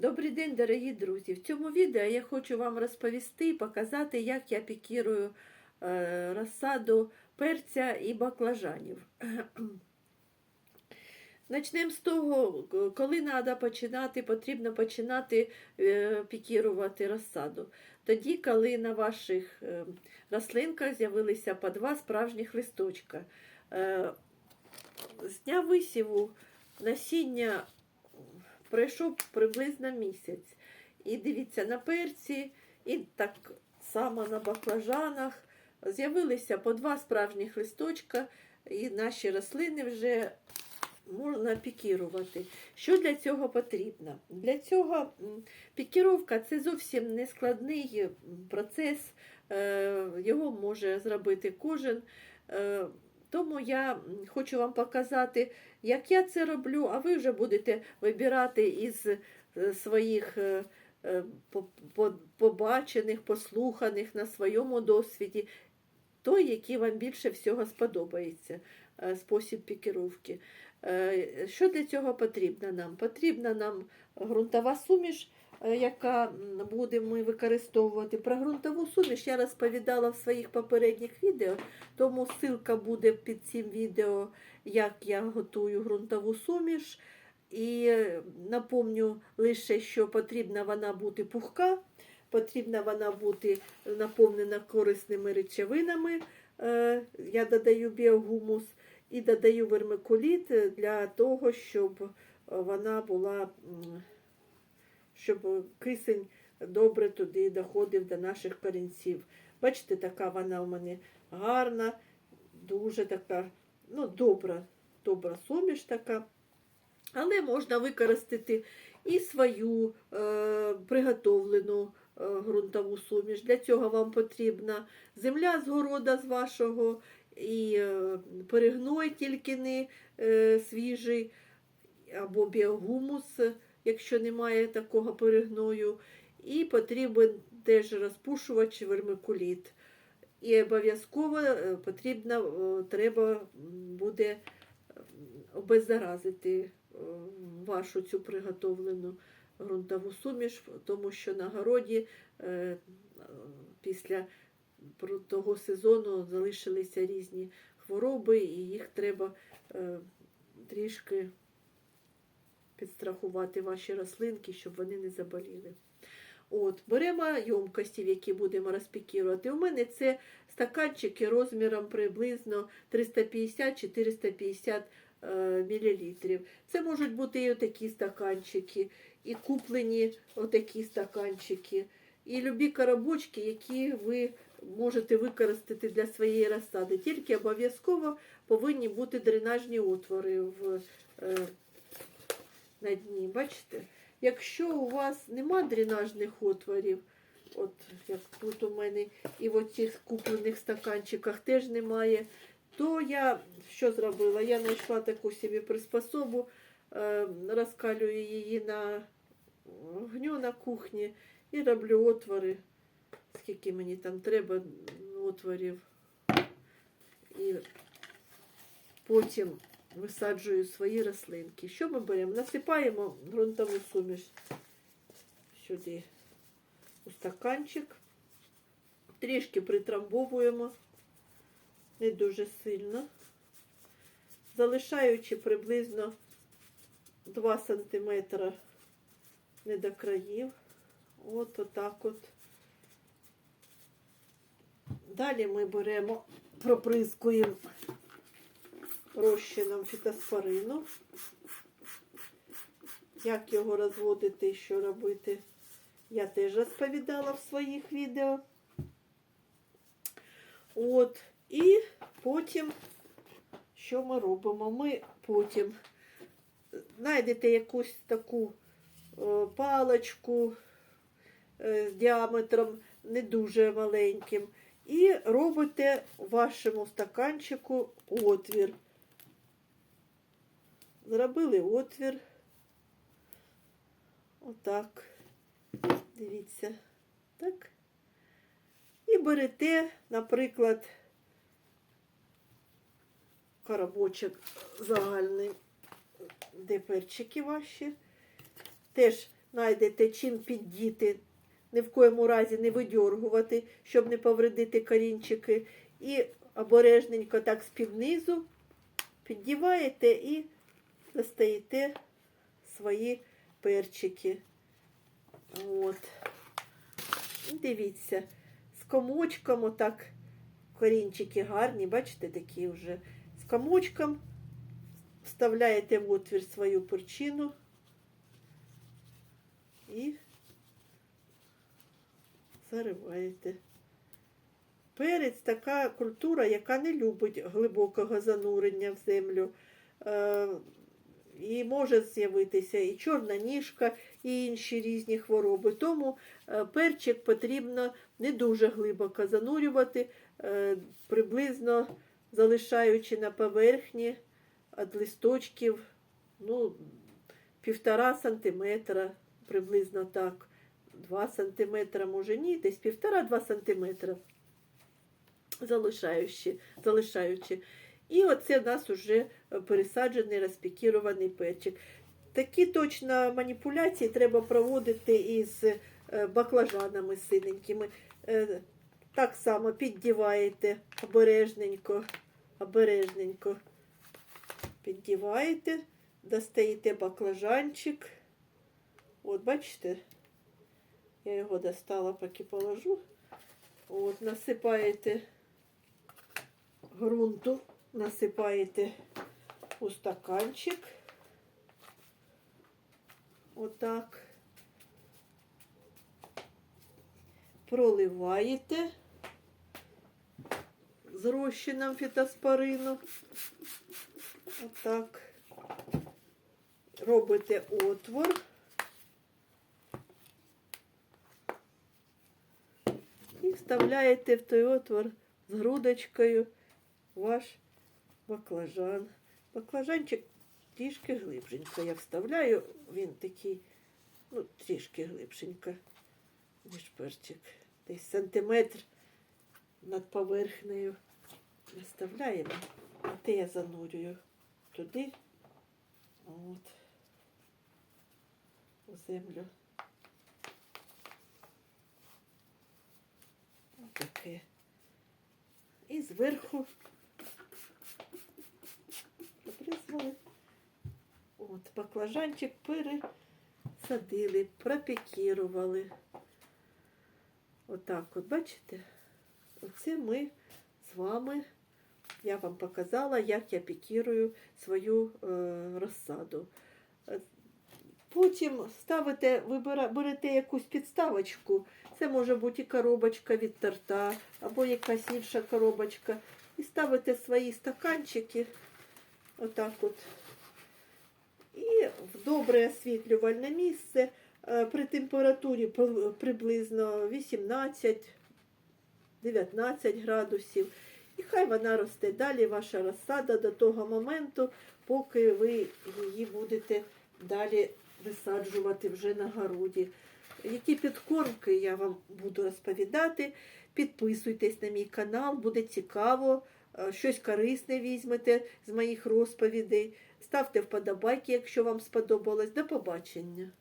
Добрий день, дорогі друзі! В цьому відео я хочу вам розповісти і показати, як я пікірую е, розсаду перця і баклажанів. Начнемо з того, коли треба починати, потрібно починати е, пікірувати розсаду. Тоді, коли на ваших е, рослинках з'явилися по два справжніх листочка. З дня висіву насіння пройшов приблизно місяць. І дивіться, на перці, і так само на баклажанах з'явилися по два справжніх листочка, і наші рослини вже можна пікірувати. Що для цього потрібно? Для цього пікіровка це зовсім не складний процес, е, його може зробити кожен. Тому я хочу вам показати, як я це роблю, а ви вже будете вибирати із е, своїх е, е, по- по- побачених, послуханих на своєму досвіді, той, який вам більше всього сподобається, спосіб пікіровки. Що для цього потрібно нам? Потрібна нам ґрунтова суміш, яка м, будемо ми використовувати. Про ґрунтову суміш я розповідала в своїх попередніх відео, тому ссылка буде під цим відео, як я готую ґрунтову суміш. І е, напомню лише, що потрібна вона бути пухка, потрібна вона бути наповнена корисними речовинами. Е, Я додаю біогумус і додаю вермикуліт для того, щоб вона була, щоб кисень добре туди доходив до наших корінців. Бачите, така вона у мене гарна, дуже така, ну, добра, добра суміш така. Але можна використати і свою е, приготовлену е, ґрунтову суміш. Для цього вам потрібна земля з города з вашого, і е, перегной тільки не е, свіжий, або біогумус, якщо немає такого перегною. І потрібен теж розпушувач вермикуліт. І обов'язково е, потрібно, е, треба буде обеззаразити е, вашу цю приготовлену ґрунтову суміш, тому що на городі після того сезону залишилися різні хвороби, і їх треба трішки підстрахувати ваші рослинки, щоб вони не заболіли. От, беремо ємкості, в які будемо розпікірувати. У мене це стаканчики розміром приблизно 350-450 е, мл. Це можуть бути і отакі стаканчики, і куплені отакі стаканчики, і любі коробочки, які ви можете використати для своєї розсади. Тільки обов'язково повинні бути дренажні отвори в, е, на дні. Бачите? Якщо у вас нема дренажних отворів, от як тут у мене і в цих куплених стаканчиках теж немає, то я що зробила? Я знайшла таку собі приспособу, е, розкалюю її на огню на кухні і роблю отвори, скільки мені там треба отворів. І потім висаджую свої рослинки. Що ми беремо? Насипаємо ґрунтову суміш сюди у стаканчик, трішки притрамбовуємо, не дуже сильно, залишаючи приблизно 2 см не до країв. От отак от. Далі ми беремо, проприскуємо розчином фітоспорину. Як його розводити і що робити, я теж розповідала в своїх відео. От, і потім, що ми робимо? Ми потім знайдете якусь таку е, паличку е, з діаметром не дуже маленьким. І робите вашому стаканчику отвір. Зробили отвір. Отак. Дивіться. Так. І берете, наприклад, коробочок загальний, де перчики ваші. Теж знайдете чим піддіти, ні в коєму разі не видьоргувати, щоб не повредити корінчики. І обережненько так з-під піддіваєте і достаєте свої перчики. От. Дивіться, з комочком отак корінчики гарні, бачите, такі вже. З комочком вставляєте в отвір свою перчину і зариваєте. Перець така культура, яка не любить глибокого занурення в землю. І може з'явитися і чорна ніжка, і інші різні хвороби. Тому е, перчик потрібно не дуже глибоко занурювати, е, приблизно залишаючи на поверхні від листочків ну, півтора сантиметра, приблизно так. Два сантиметра, може ні, десь півтора-два сантиметра залишаючи, залишаючи. І оце в нас вже пересаджений розпікірований перчик. Такі точно маніпуляції треба проводити із е, баклажанами синенькими. Е, Так само піддіваєте обережненько, обережненько піддіваєте, достаєте баклажанчик. От, бачите, я його достала, поки положу. От, насипаєте ґрунту, насипаєте у стаканчик. Отак. Проливаєте з розчином фітоспорину. Отак. Робите отвор. І вставляєте в той отвор з грудочкою ваш баклажан. Баклажанчик трішки глибшенько. Я вставляю, він такий, ну, трішки глибшенько, ніж перчик. Десь сантиметр над поверхнею. Вставляємо, а те я занурюю туди, от, у землю. Отаке. І зверху побризгали. От, баклажанчик пересадили, пропікірували. Отак от, бачите? Оце ми з вами, я вам показала, як я пікірую свою е, розсаду. Потім ставите, ви берете якусь підставочку. Це може бути коробочка від торта, або якась інша коробочка. І ставите свої стаканчики, отак от. Добре освітлювальне місце е, при температурі приблизно 18-19 градусів. І хай вона росте далі, ваша розсада до того моменту, поки ви її будете далі висаджувати вже на городі. Які підкормки я вам буду розповідати. Підписуйтесь на мій канал, буде цікаво, е, щось корисне візьмете з моїх розповідей. Ставте вподобайки, якщо вам сподобалось. До побачення!